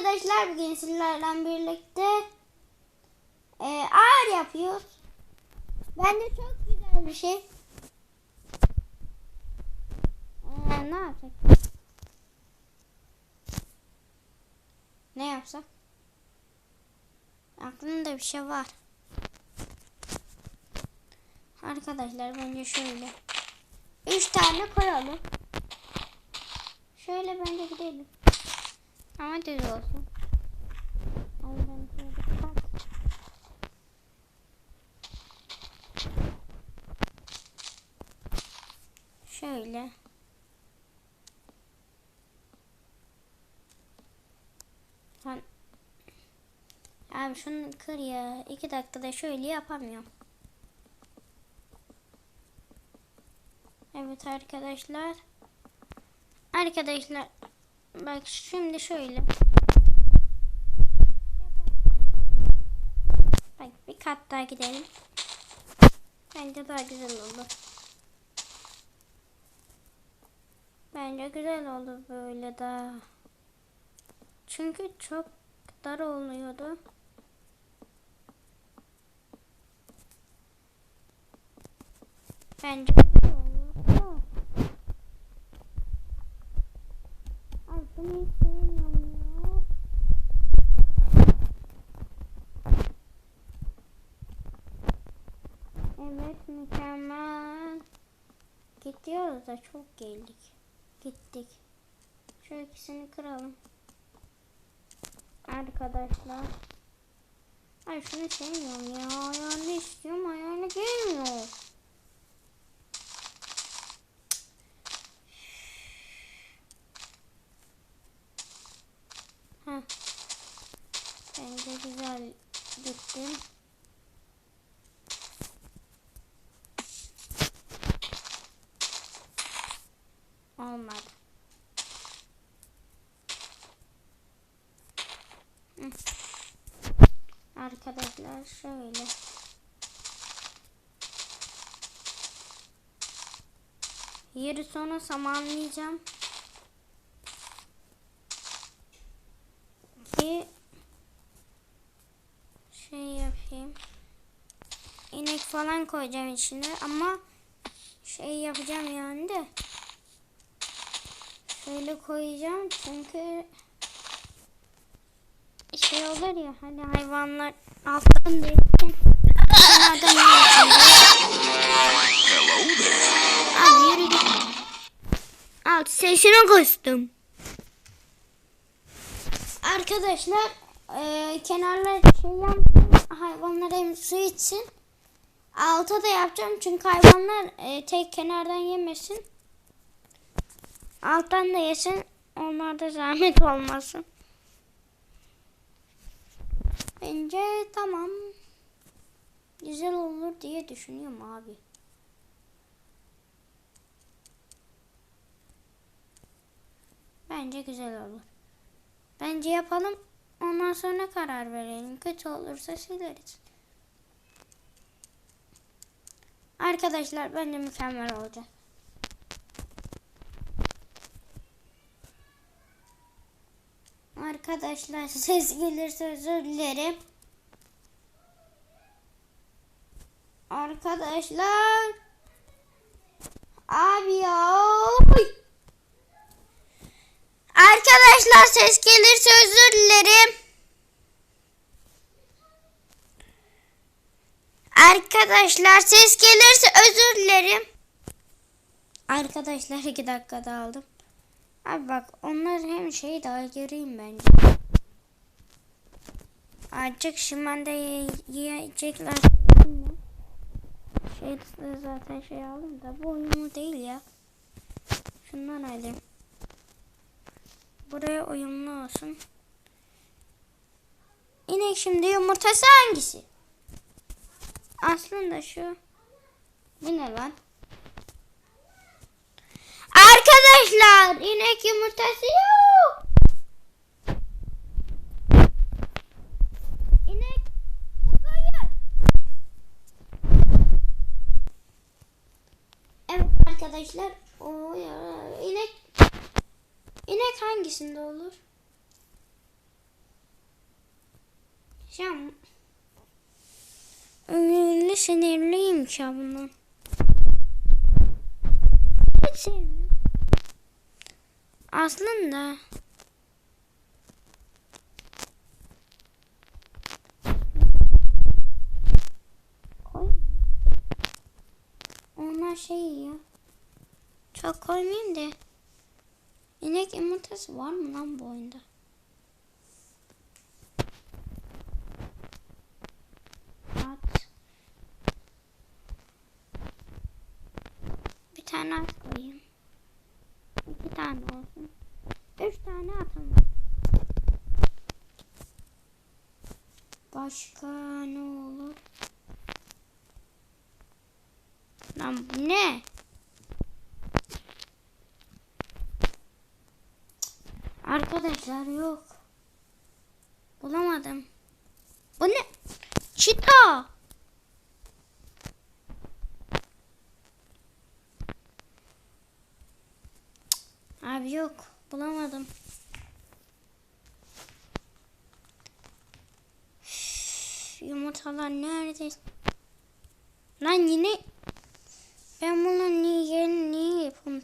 arkadaşlar bugün sizlerle birlikte e, ağır yapıyoruz. Bence çok güzel bir şey. E, ne yapsak? Ne yapsak? Aklımda bir şey var. Arkadaşlar bence şöyle. Üç tane koyalım. Şöyle bence gidelim. Ama düz olsun. Ben şöyle. Sen... Abi şunu kır ya. İki dakikada şöyle yapamıyorum. Evet arkadaşlar. Arkadaşlar bak şimdi şöyle. Bak bir kat daha gidelim. Bence daha güzel olur. Bence güzel oldu böyle daha. Çünkü çok dar oluyordu. Bence güzel oldu. Ay bunu hiç sevmiyorum ya. Evet mükemmel. Gidiyoruz da çok geldik. Gittik. Şu ikisini kıralım. Arkadaşlar. Ay şunu sevmiyorum ya. Ayağını istiyorum ayağını gelmiyor. Heh. Bence güzel gittim. Olmadı. Hı. Arkadaşlar şöyle. Yeri sonra samanlayacağım. Ki şey yapayım. İnek falan koyacağım içine ama şey yapacağım yani de. Şöyle koyacağım çünkü şey olur ya hani hayvanlar kenardan yiyor. Hello there. Abi yürü git. Al sesini kıstım. Arkadaşlar e, kenarlar şey yaptım. Hayvanlar hem su içsin. Alta da yapacağım çünkü hayvanlar e, tek kenardan yemesin. Alttan da yesin. Onlarda zahmet olmasın. Bence tamam. Güzel olur diye düşünüyorum abi. Bence güzel olur. Bence yapalım. Ondan sonra karar verelim. Kötü olursa sileriz. Arkadaşlar bence mükemmel olacak. Arkadaşlar ses gelirse özür dilerim. Arkadaşlar. Abi ya. Oy. Arkadaşlar ses gelirse özür dilerim. Arkadaşlar ses gelirse özür dilerim. Arkadaşlar iki dakikada aldım. Abi bak onlar hem şey daha göreyim bence. Azıcık şimanda ye yiyecekler. Şey zaten şey aldım da bu uyumlu değil ya. Şundan alayım. Buraya uyumlu olsun. İnek şimdi yumurtası hangisi? Aslında şu. Bu ne lan? Arkadaşlar inek yumurtası yok. İnek bu koyun. Evet arkadaşlar o ya inek inek hangisinde olur? Öyle sinirliyim. Hiç sevmiyorum. Aslında. Onlar şey yiyor. Çok koymayayım da. İnek yumurtası var mı lan bu oyunda? At. Bir tane at koyayım. İki tane olsun. Üç tane atım var. Başka ne olur? Lan bu ne? Arkadaşlar yok. Bulamadım. Bu ne? Çita. Abi yok. Bulamadım. Yumurtalar nerede? Lan yine ben bunu niye niye yapayım?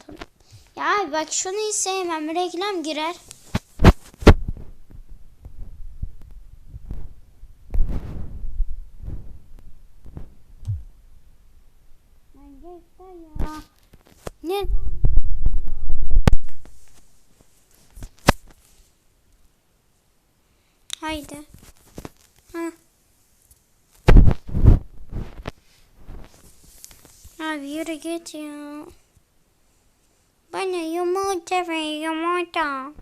Ya abi bak şunu hiç sevmem. Reklam girer. Lan geç de ya. Ne? Haydi. Ha. Abi yürü git ya. Bana yumurta ver yumurta.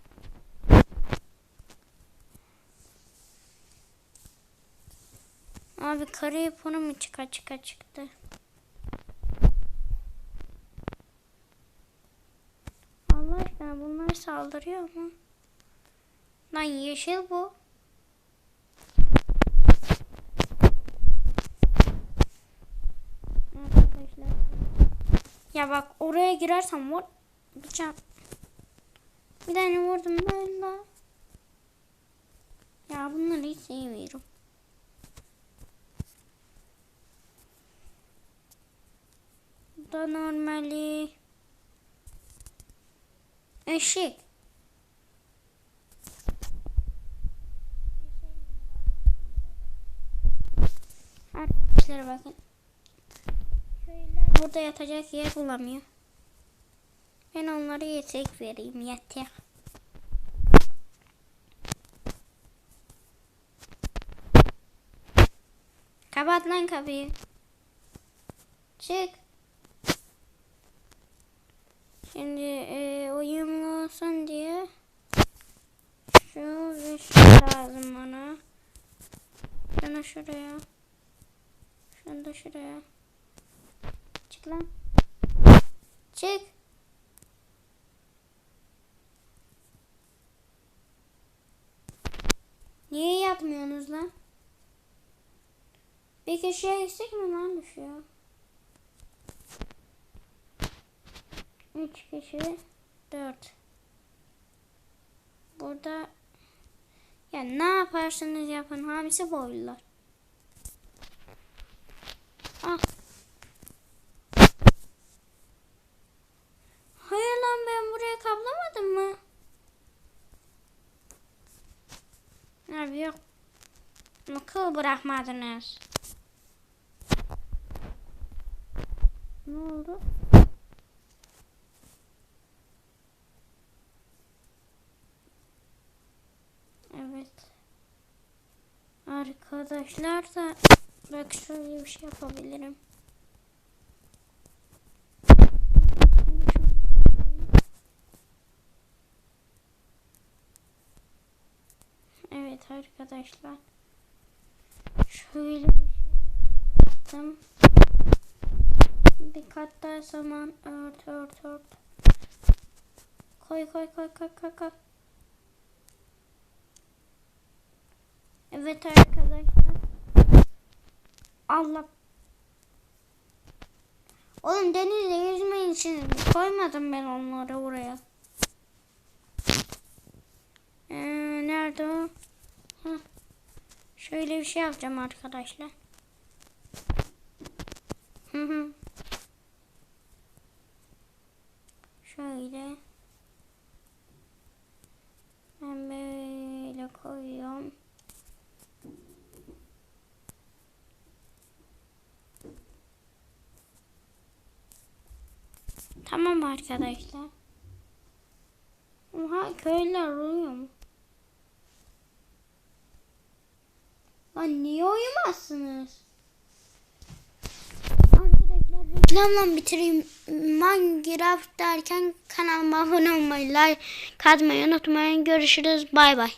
Abi kara yaponu mu çıka çıka çıktı? Allah aşkına bunlar saldırıyor mu? Lan yeşil bu. Arkadaşlar. Ya bak oraya girersem vur. Bıçak. Bir tane vurdum böyle. Ya bunları hiç sevmiyorum. Bu da normali. Eşik. Arkadaşlar bakın. Burada yatacak yer bulamıyor. Ben onlara yetek vereyim yeter. Kapat lan kapıyı. Çık. Şimdi e, uyumlu olsun diye şu ve şu lazım bana. Şunu şuraya. Şunu da şuraya. Çık lan. Çık. Niye yatmıyorsunuz lan? Bir kişiye eksik mi lan düşüyor? Üç kişi. Dört. Burada ya ne yaparsınız yapın hamisi boylular. Ah. Hayır lan ben buraya kaplamadım mı? Abi yok. Kıl bırakmadınız. Ne oldu? Evet. Arkadaşlar da bak şöyle bir şey yapabilirim. Evet arkadaşlar. Şöyle bir şey yaptım. Bir kat daha saman ört ört ört. Koy koy koy koy koy koy. Evet arkadaşlar. Allah. Oğlum denizde yüzmeyin için koymadım ben onları oraya. Ee, nerede o? Heh. Şöyle bir şey yapacağım arkadaşlar. Hı hı. Şöyle. Ben böyle koyuyorum. Tamam arkadaşlar. Oha köylüler uyuyor mu? Lan niye uyumazsınız? Arkadaşlar reklamla bitireyim. Minecraft derken kanalıma abone olmayı, like atmayı unutmayın. Görüşürüz. Bay bay.